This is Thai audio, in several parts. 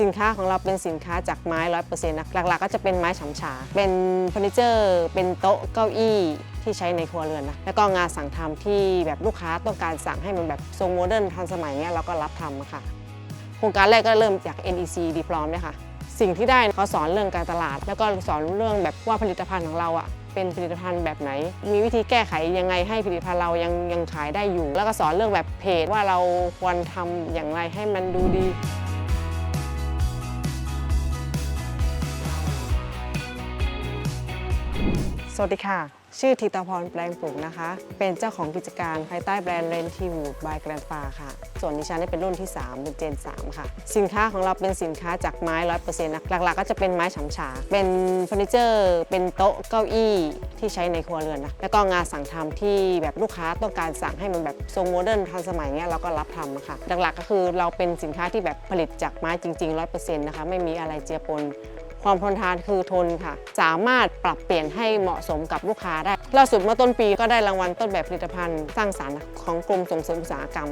สินค้าของเราเป็นสินค้าจากไม้ร้อยเปอร์เซ็นต์นะหลักๆ ก็จะเป็นไม้ฉำฉา เป็นเฟอร์นิเจอร์ เป็นโต๊ะเก้าอี้ที่ใช้ในครัวเรือนนะ แล้วก็งานสั่งทำที่แบบลูกค้าต้องการสั่งให้มันแบบทรงโมเดิร์นทันสมัยเนี้ยเราก็รับทำค่ะ โครงการแรกก็เริ่มจาก NEC Diplom เนี่ยค่ะ สิ่งที่ได้เขาสอนเรื่องการตลาด แล้วก็สอนเรื่องแบบว่าผลิตภัณฑ์ของเราอะเป็นผลิตภัณฑ์แบบไหน มีวิธีแก้ไขยังไงให้ผลิตภัณฑ์เรายังยังขายได้อยู่ แล้วก็สอนเรื่องแบบเพจว่าเราควรทำอย่างไรให้มันดูดี สวัสดีค่ะ ชื่อธิตาพรแปลงปลูกนะคะ เป็นเจ้าของกิจการภายใต้แบรนด์เรนทีวูดบายแกรนฟาค่ะ ส่วนดิฉันนี่เป็นรุ่นที่ 3 เป็นเจน 3 ค่ะ สินค้าของเราเป็นสินค้าจากไม้100%นะหลักๆ ก็จะเป็นไม้ฉำฉา เป็นเฟอร์นิเจอร์ เป็นโต๊ะเก้าอี้ที่ใช้ในครัวเรือนนะ แล้วก็งานสั่งทำที่แบบลูกค้าต้องการสั่งให้มันแบบทรงโมเดิร์นทันสมัยเนี้ยเราก็รับทำค่ะ หลักๆ ก็คือเราเป็นสินค้าที่แบบผลิตจากไม้จริงๆ100%นะคะ ไม่มีอะไรเจือปน ความทนทานคือทนค่ะ สามารถปรับเปลี่ยนให้เหมาะสมกับลูกค้าได้ล่าสุดเมื่อต้นปีก็ได้รางวัลต้นแบบผลิตภัณฑ์ สร้างสรรค์ของกรมส่งเสริมอุตสาหกรรม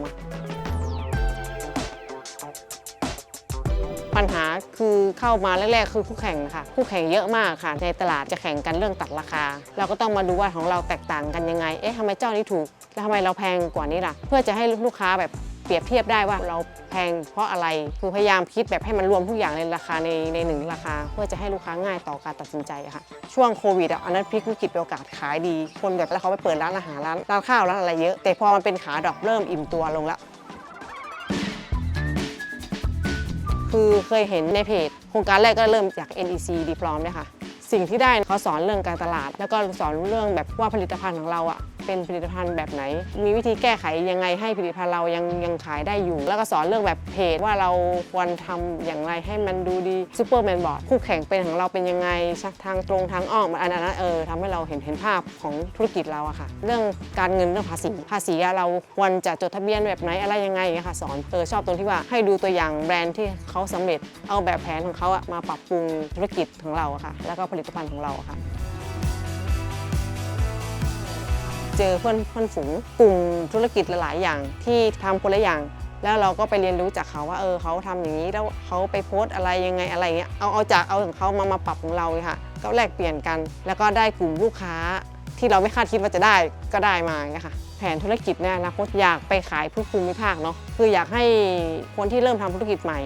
ปัญหาคือเข้ามาแรกๆคือคู่แข่งค่ะ คู่แข่งเยอะมากค่ะ ในตลาดจะแข่งกันเรื่องตัดราคา เราก็ต้องมาดูว่าของเราแตกต่างกันยังไง เอ๊ะทำไมเจ้านี้ถูก แล้วทำไมเราแพงกว่านี้ล่ะ เพื่อจะให้ลูกค้าแบบ เปรียบเทียบได้ว่าเราแพงเพราะอะไรคือพยายามคิดแบบให้มันรวมทุกอย่างในราคาในในหนึ่งราคา เพื่อจะให้ลูกค้าง่ายต่อการตัดสินใจค่ะ ช่วงโควิดอะอันนั้นพลิกวิกฤตเป็นโอกาสขายดี คนแบบแล้วเขาไปเปิดร้านอาหารร้านร้านข้าวร้านอะไรเยอะ แต่พอมันเป็นขาดอกเริ่มอิ่มตัวลงแล้วคือเคยเห็นในเพจ โครงการแรกก็เริ่มจาก NEC Diplom เนี่ยค่ะ สิ่งที่ได้เขาสอนเรื่องการตลาด แล้วก็สอนเรื่องแบบว่าผลิตภัณฑ์ของเราอะ เป็นผลิตภัณฑ์แบบไหน มีวิธีแก้ไขยังไงให้ผลิตภัณฑ์เรายังยังขายได้อยู่ แล้วก็สอนเรื่องแบบเพจว่าเราควรทำอย่างไรให้มันดูดีซูเปอร์แมนบอร์ดคู่แข่งเป็นของเราเป็นยังไงชักทางตรงทางอ้อมอันนั้นเออทำให้เราเห็นเห็นภาพของธุรกิจเราอะค่ะ เรื่องการเงินเรื่องภาษีภาษีเราควรจะจดทะเบียนแบบไหนอะไรยังไงค่ะสอนเออชอบตรงที่ว่าให้ดูตัวอย่างแบรนด์ที่เขาสำเร็จเอาแบบแผนของเขาอะมาปรับปรุงธุรกิจของเราอะค่ะ แล้วก็ผลิตภัณฑ์ของเราอะค่ะ เจอเพื่อนเพื่อนฝูงกลุ่มธุรกิจหลาย ๆ อย่างที่ทำคนละอย่าง แล้วเราก็ไปเรียนรู้จากเขาว่าเออเขาทำอย่างนี้แล้วเขาไปโพสอะไรยังไงอะไรเงี้ยเอาเอาจากเอาของเขามามาปรับของเราค่ะก็แลกเปลี่ยนกัน แล้วก็ได้กลุ่มลูกค้าที่เราไม่คาดคิดว่าจะได้ก็ได้มาอย่างเงี้ยค่ะแผนธุรกิจในอนาคตอยากไปขายทุกภูมิภาคเนาะคืออยากให้คนที่เริ่มทำธุรกิจใหม่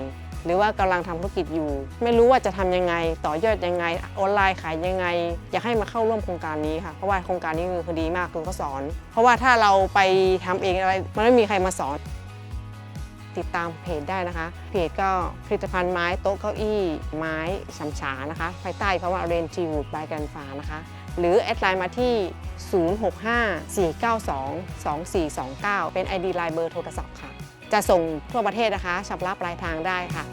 หรือว่ากำลังทำธุรกิจอยู่ ไม่รู้ว่าจะทำยังไง ต่อยอดยังไง ออนไลน์ขายยังไง อยากให้มาเข้าร่วมโครงการนี้ค่ะ เพราะว่าโครงการนี้คือดีมากคือเขาสอน เพราะว่าถ้าเราไปทำเองอะไร มันไม่มีใครมาสอน ติดตามเพจได้นะคะ เพจก็ผลิตภัณฑ์ไม้โต๊ะเก้าอี้ ไม้ฉำฉานะคะ ภายใต้คำว่าเรนจีวูดบายกันฟ้านะคะ หรือแอดไลน์มาที่ 065-492-2429 เป็น ID ไลน์เบอร์โทรศัพท์ค่ะ จะส่งทั่วประเทศนะคะชำระปลายทางได้ค่ะ